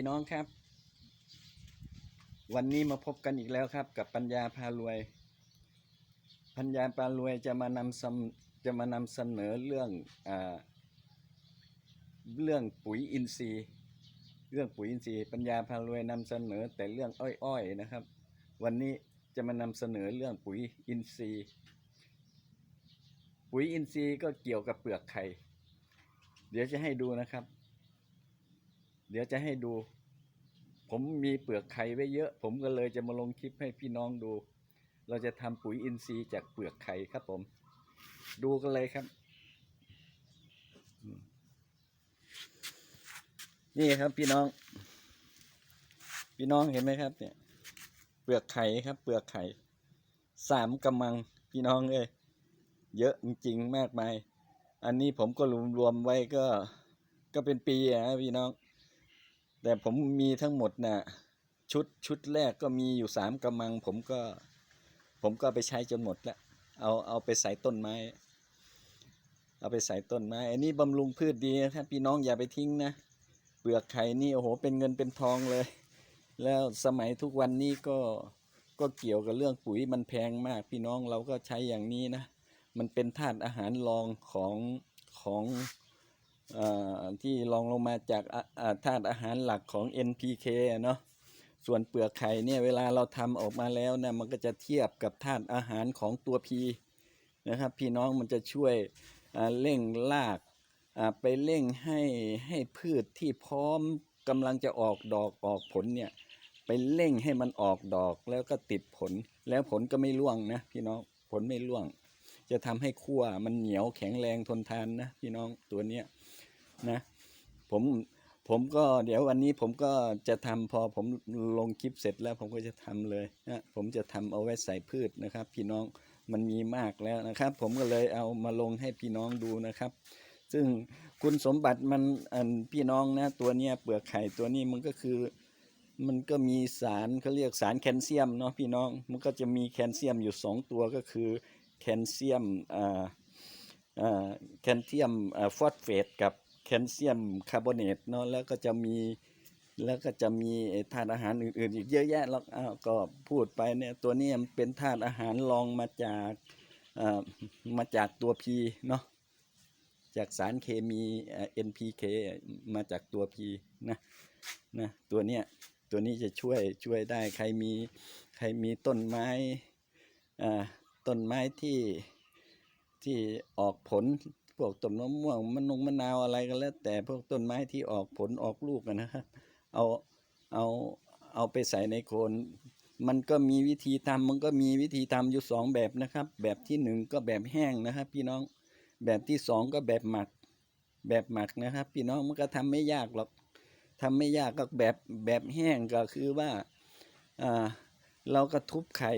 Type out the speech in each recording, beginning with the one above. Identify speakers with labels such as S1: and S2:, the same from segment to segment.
S1: พี่น้องครับ วันนี้มาพบกันอีกแล้วครับ กับปัญญาพารวย ปัญญาพารวยจะมานำจะมานำเสนอเรื่องอเรื่องปุ๋ยอินทรีย์เรื่องปุ๋ยอินทรีย์ปัญญาพารวยนำเสนอแต่เรื่องอ้อยๆนะครับ วันนี้จะมานำเสนอเรื่องปุ๋ยอินทรีย์ ปุ๋ยอินทรีย์ก็เกี่ยวกับเปลือกไข่เดี๋ยวจะให้ดูนะครับ เดี๋ยวจะให้ดู ผมมีเปลือกไข่ไว้เยอะ ผมก็เลยจะมาลงคลิปให้พี่น้องดู เราจะทำปุ๋ยอินทรีย์จากเปลือกไข่ครับผม ดูกันเลยครับ นี่ครับพี่น้อง พี่น้องเห็นไหมครับ เนี่ย เปลือกไข่ครับ เปลือกไข่สามกำมังพี่น้องเอ้ยเยอะจริงๆมากมาย อันนี้ผมก็รวมๆไว้ก็ ก็เป็นปีนะพี่น้อง แต่ผมมีทั้งหมดนะ่ะชุดชุดแรกก็มีอยู่สามกำมัง ผมก็ ผมก็ไปใช้จนหมดแล้วเอาเอาไปใส่ต้นไม้ เอาไปใส่ต้นไม้อันนี้บำรุงพืชดีนะครับพี่น้องอย่าไปทิ้งนะเปลือกไข่นี่โอ้โหเป็นเงินเป็นทองเลย แล้วสมัยทุกวันนี้ก็ก็เกี่ยวกับเรื่องปุ๋ยมันแพงมาก พี่น้องเราก็ใช้อย่างนี้นะ มันเป็นธาตุอาหารรองของของ ที่รองลงมาจากธาตุอาหารหลักของ NPK เนาะส่วนเปลือกไข่เนี่ยเวลาเราทำออกมาแล้วเนี่ยมันก็จะเทียบกับธาตุอาหารของตัวพีนะครับพี่น้องมันจะช่วยเร่งรากไปเร่งให้ให้พืชที่พร้อมกำลังจะออกดอกออกผลเนี่ยไปเร่งให้มันออกดอกแล้วก็ติดผล แล้วผลก็ไม่ร่วงนะพี่น้องผลไม่ร่วง จะทำให้ขั้วมันเหนียวแข็งแรงทนทานนะพี่น้องตัวเนี้ย นะผมผมก็เดี๋ยววันนี้ผมก็จะทำพอผมลงคลิปเสร็จแล้วผมก็จะทำเลยนะผมจะทำเอาไว้ใส่พืชนะครับ พี่น้องมันมีมากแล้วนะครับ ผมก็เลยเอามาลงให้พี่น้องดูนะครับ ซึ่งคุณสมบัติมันอันพี่น้องนะตัวเนี้ยเปลือกไข่ตัวนี้มันก็คือมันก็มีสารเขาเรียกสารแคลเซียมเนาะพี่น้องมันก็จะมีแคลเซียมอยู่สองตัวก็คือแคลเซียมอ่าอ่าแคลเซียมฟอสเฟตกับ แคลเซียมคาร์บอเนตเนาะแล้วก็จะมีแล้วก็จะมีธาตุอาหารอื่นๆ อีกเยอะแยะแล้วอาก็พูดไปเนี่ยตัวนี้มันเป็นธาตุอาหารรองมาจากอ่ามาจากตัวพีเนาะจากสารเคมีอ่า NPK มาจากตัวพีนะนะตัวเนี้ยตัวนี้จะช่วยช่วยได้ใครมีใครมีต้นไม้อ่าต้นไม้ที่ที่ออกผล พวกต้นมะม่วงมะนงมะนาวอะไรก็แล้ว แต่พวกต้นไม้ที่ออกผลออกลูกนะครับเอาเอาเอาไปใส่ในโคนมันก็มีวิธีทำมันก็มีวิธีทำอยู่สองแบบนะครับ แบบที่หนึ่งก็แบบแห้งนะครับ พี่น้องแบบที่สองก็แบบหมัก แบบหมักนะครับ พี่น้องมันก็ทำไม่ยากหรอกทำไม่ยากก็แบบแบบแห้งก็คือว่าอ่าเราก็ทุบไข่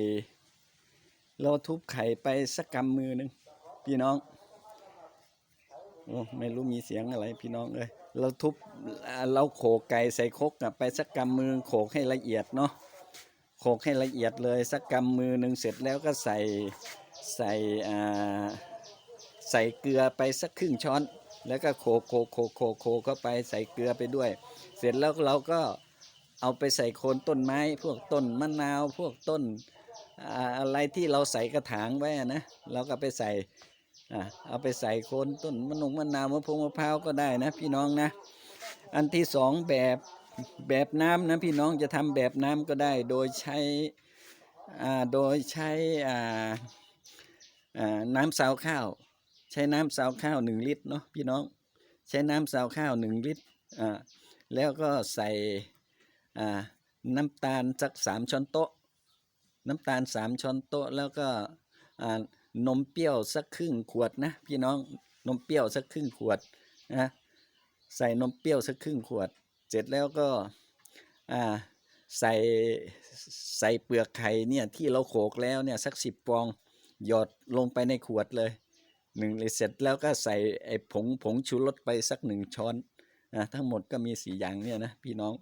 S1: เราทุบไข่ไปสักกำมือหนึ่งพี่น้อง โอ้ไม่รู้มีเสียงอะไรพี่น้องเอ้ยเราทุบเราโขกไก่ใส่คกไปสักกำมือโขกให้ละเอียดเนาะโขกให้ละเอียดเลยสักกำมือหนึ่งเสร็จแล้วก็ใส่ใส่ใส่เกลือไปสักครึ่งช้อน แล้วก็โขกโขกโขกโขกโขกเข้าไปใส่เกลือไปด้วย เสร็จแล้วเราก็เอาไปใส่โคนต้นไม้ พวกต้นมะนาวพวกต้นอะไรที่เราใส่กระถางไว้นะเราก็ไปใส่ เอาไปใส่โคนต้นมะนงมะนาวมะพร้าวมะพร้าวก็ได้นะ พี่น้องนะ อันที่สองแบบแบบน้ำนะพี่น้องจะทำแบบน้ำก็ได้ โดยใช้โดยใช้น้ำซาวข้าว ใช้น้ำซาวข้าวหนึ่งลิตรเนาะพี่น้องใช้น้ำซาวข้าวหนึ่งลิตรแล้วก็ใส่น้ำตาลสักสามช้อนโต๊ะ น้ำตาลสามช้อนโต๊ะแล้วก็ นมเปรี้ยวสักครึ่งขวดนะพี่น้องนมเปรี้ยวสักครึ่งขวดนะใส่นมเปรี้ยวสักครึ่งขวด เสร็จแล้วก็อ่าใส่ใส่เปลือกไข่เนี่ยที่เราโขกแล้วเนี่ยสักสิบฟองหยอดลงไปในขวดเลยหนึ่งเลยเสร็จแล้วก็ใส่ไอ้ผงผงชูรสไปสักหนึ่งช้อนนะทั้งหมดก็มีสี่อย่างเนี่ยนะพี่น้อง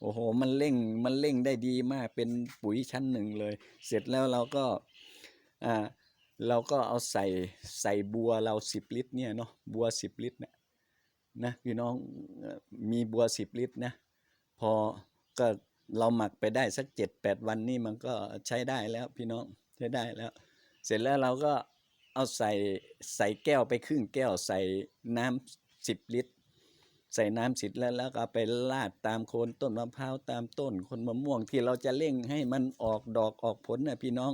S1: โอ้โหมันเร่งมันเร่งได้ดีมากเป็นปุ๋ยชั้นหนึ่งเลย เสร็จแล้วเราก็อ่า เราก็เอาใส่ใส่บัวเราสิบลิตรเนี่ยเนาะบัวสิบลิตรเนี่ยนะพี่น้องมีบัวสิบลิตรนะพอก็เราหมักไปได้สักเจ็ดแปดวันนี่มันก็ใช้ได้แล้วพี่น้องใช้ได้แล้ว เสร็จแล้วเราก็เอาใส่ใส่แก้วไปครึ่งแก้วใส่น้ำสิบลิตร ใส่น้ำสิบแล้วแล้วก็ไปลาดตามโคนต้นมะพร้าวตามต้นคนมะม่วงที่เราจะเร่งให้มันออกดอกออกผลนะพี่น้อง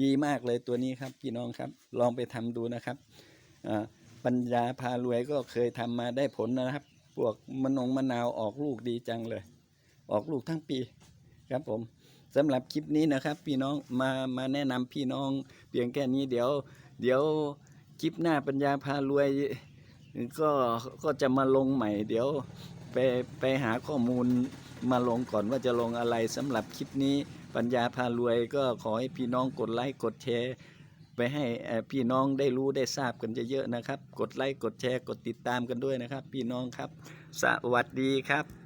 S1: ดีมากเลยตัวนี้ครับพี่น้องครับ ลองไปทำดูนะครับปัญญาพารวยก็เคยทำมาได้ผลนะครับพวกมะนงมะนาวออกลูกดีจังเลย ออกลูกทั้งปีครับผมสำหรับคลิปนี้นะครับ พี่น้องมามาแนะนำพี่น้องเพียงแค่นี้เดี๋ยว เดี๋ยวคลิปหน้าปัญญาพารวยก็ก็จะมาลงใหม่ เดี๋ยว ไปไปหาข้อมูลมาลงก่อนว่าจะลงอะไรสำหรับคลิปนี้ปัญญาพารวยก็ขอให้พี่น้องกดไลค์กดแชร์ไปให้พี่น้องได้รู้ได้ทราบกันเยอะๆนะครับ กดไลค์กดแชร์กดติดตามกันด้วยนะครับ พี่น้องครับ สวัสดีครับ